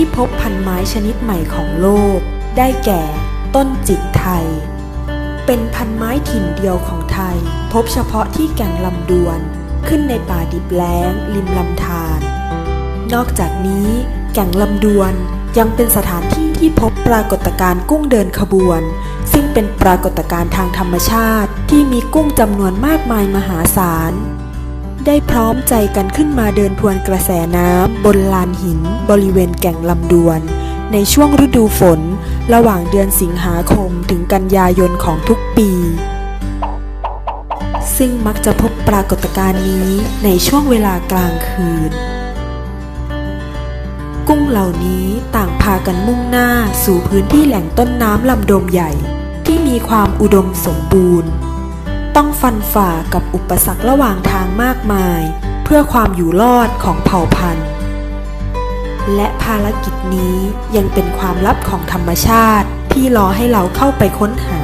ที่พบพันไม้ชนิดใหม่ของโลก ได้แก่ ต้นจิกไทย เป็นพันไม้ถิ่นเดียวของไทย พบเฉพาะที่แก่งลำดวน ขึ้นในป่าดิบแล้ง ริมลำธารนอกจากนี้ แก่งลำดวนยังเป็นสถานที่ที่พบปรากฏการณ์กุ้งเดินขบวน ซึ่งเป็นปรากฏการณ์ทางธรรมชาติที่มีกุ้งจำนวนมากมายมหาศาล ได้พร้อมใจกันขึ้นมาเดินทวนกระแสน้ำบนลานหิน บริเวณแก่งลำดวน ในช่วงฤดูฝน ระหว่างเดือนสิงหาคมถึงกันยายนของทุกปี ซึ่งมักจะพบปรากฏการณ์นี้ในช่วงเวลากลางคืน กุ้งเหล่านี้ต่างพากันมุ่งหน้าสู่พื้นที่แหล่งต้นน้ำลำดมใหญ่ ที่มีความอุดมสมบูรณ์ ต้องฟันฝ่ากับอุปสรรคระหว่างทางมากมาย เพื่อความอยู่รอดของเผ่าพันธุ์ และภารกิจนี้ยังเป็นความลับของธรรมชาติที่รอให้เราเข้าไปค้นหา